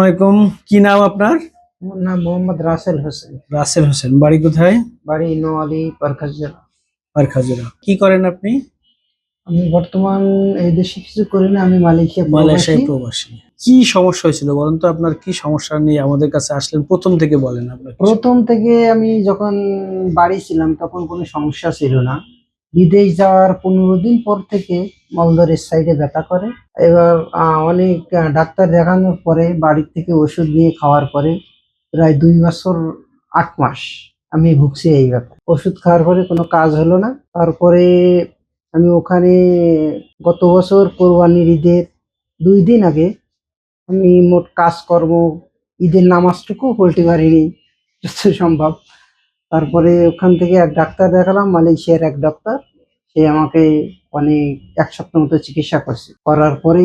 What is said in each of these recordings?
আসসালামাইকুম কি নাম আপনার? আমার নাম মোহাম্মদ রাসেল হোসেন। রাসেল হোসেন। বাড়ি কোথায়? বাড়ি নোয়ালি জেলা আর কি করেন আপনি? আমি বর্তমান এই দেশে কিছু করি না আমি মালয়েশিয়া মালয়েশিয়ায় প্রবাসী। প্রবাসী কি সমস্যা হয়েছিল বলেন তো? আপনার কি সমস্যা নিয়ে আমাদের কাছে আসলেন? প্রথম থেকে বলেন আপনার প্রথম থেকে আমি যখন বাড়ি ছিলাম তখন কোনো সমস্যা ছিল না। বিদেশ যাওয়ার পনেরো দিন পর থেকে মলদরের সাইডে ব্যথা করে। এবার অনেক ডাক্তার দেখানোর পরে বাড়ির থেকে ওষুধ নিয়ে খাওয়ার পরে প্রায় দুই বছর, আট মাস আমি ভুগছি এই ব্যাপার ওষুধ খাওয়ার পরে কোনো কাজ হলো না। তারপরে আমি ওখানে গত বছর কোরবানির ঈদের দুই দিন আগে আমি মোট কাজকর্ম, ঈদের নামাজটুকু পড়তে পারিনি যত সম্ভব তারপরে ওখান থেকে এক ডাক্তার দেখালাম মালয়েশিয়ার এক ডাক্তার। সে আমাকে অনেক এক সপ্তাহ মতো চিকিৎসা করছে। করার পরে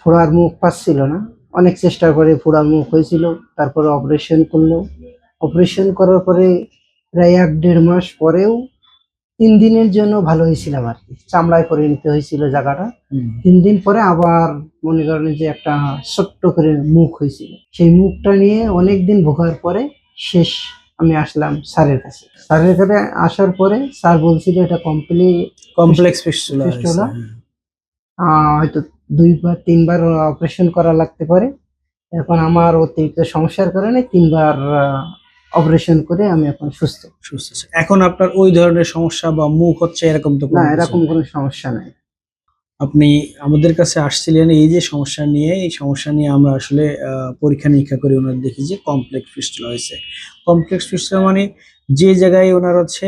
ফোড়ার মুখ পাচ্ছিল না। অনেক চেষ্টা করে ফোড়ার মুখ হয়েছিল তারপরে অপারেশন করল। অপারেশন করার পরে প্রায় এক দেড় মাস পরেও তিন দিনের জন্য ভালো হয়েছিলাম আর কি চামড়ায় পরিণত হয়েছিল জায়গাটা। তিন দিন পরে আবার মনে করেন যে একটা ছোট্ট করে মুখ হয়েছিল। সেই মুখটা নিয়ে অনেক দিন ভোগার পরে শেষ আমি আসলাম স্যারের কাছে। স্যারের কাছে আসার পরে স্যার বলছিল এটা কমপ্লি কমপ্লেক্স ফিস্টুলা? হয়তো দুইবার তিনবার অপারেশন করা লাগতে পারে। এখন আমার অতিরিক্ত সমস্যার কারণে তিনবার অপারেশন করে আমি এখন সুস্থ। সুস্থ এখন আপনার ওই ধরনের সমস্যা বা মুখ হচ্ছে এরকম তো না এরকম কোনো সমস্যা নাই। আপনি আমাদের কাছে আসছিলেন এই যে সমস্যা নিয়ে, এই সমস্যা নিয়ে আমরা আসলে পরীক্ষা নিরীক্ষা করে ওনার দেখি যে কমপ্লেক্স ফিস্টুলা হয়েছে। কমপ্লেক্স ফিস্টুলা মানে যে জায়গায় ওনার হচ্ছে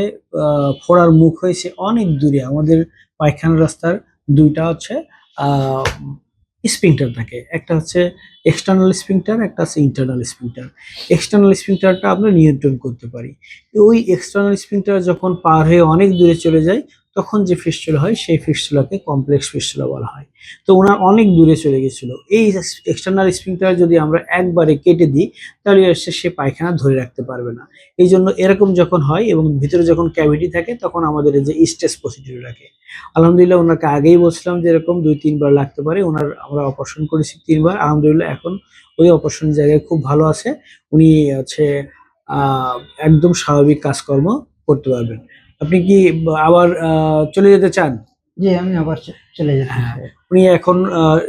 ফোড়ার মুখ হয়েছে অনেক দূরে। আমাদের পায়খানা রাস্তার দুইটা হচ্ছে স্পিংটার থাকে। একটা হচ্ছে এক্সটার্নাল স্পিংটার একটা হচ্ছে ইন্টারনাল স্পিংটার এক্সটার্নাল স্পিংটারটা আমরা নিয়ন্ত্রণ করতে পারি। ওই এক্সটার্নাল স্পিংটার যখন পার হয়ে অনেক দূরে চলে যায় তখন যে ফিস্টুলা হয়, সেই ফিস্টুলাকে কমপ্লেক্স ফিস্টুলা বলা হয়। তো ওনার অনেক দূরে চলে গেছিল। এই এক্সটার্নাল স্প্রিংটার যদি আমরা একবারে কেটে দিই, তাহলে হচ্ছে সে পায়খানা ধরে রাখতে পারবে না। এই জন্য এরকম যখন হয় এবং ভিতরে যখন ক্যাভিটি থাকে, তখন আমাদের যে স্টেজ প্রসিডিউর রাখে আলহামদুলিল্লাহ, ওনাকে আগেই বলছিলাম যে এরকম দুই, তিনবার লাগতে পারে। ওনার, আমরা অপারেশন করেছি তিনবার। আলহামদুলিল্লাহ, এখন ওই অপারেশন জায়গায় খুব ভালো আছে। উনি হচ্ছে একদম স্বাভাবিক কাজকর্ম করতে পারবেন। আপনি কি আবার চলে যেতে চান যে আমি আবার চলে যেতে হ্যাঁ। উনি এখন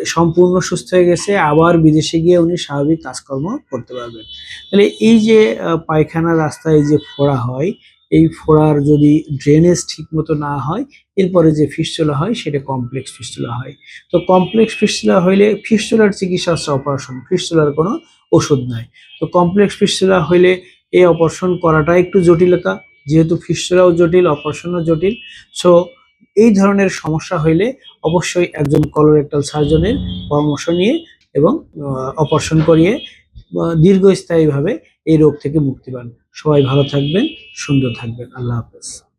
সম্পূর্ণ সুস্থ হয়ে গেছে আবার বিদেশে গিয়ে উনি স্বাভাবিক কাজকর্ম করতে পারবেন তাহলে এই যে পায়খানা রাস্তায় যে ফোড়া হয় এই ফোড়ার যদি ড্রেনেজ ঠিক মতো না হয় এরপরে যে ফিস্টুলা হয় সেটা কমপ্লেক্স ফিস্টুলা হয় তো কমপ্লেক্স ফিস্টুলা হইলে ফিস্টুলার চিকিৎসা হচ্ছে অপারেশন ফিস্টুলার কোনো ওষুধ নাই তো কমপ্লেক্স ফিস্টুলা হইলে এই অপারেশন করাটা একটু জটিলতা যেহেতু ফিস্টুলাও জটিল, অপারেশনও জটিল সো এই ধরনের সমস্যা হইলে অবশ্যই একজন কলোরেক্টাল সার্জনের পরামর্শ নিয়ে এবং অপারেশন করিয়ে দীর্ঘস্থায়ীভাবে এই রোগ থেকে মুক্তি পান। সবাই ভালো থাকবেন, সুন্দর থাকবেন। আল্লাহ হাফেজ।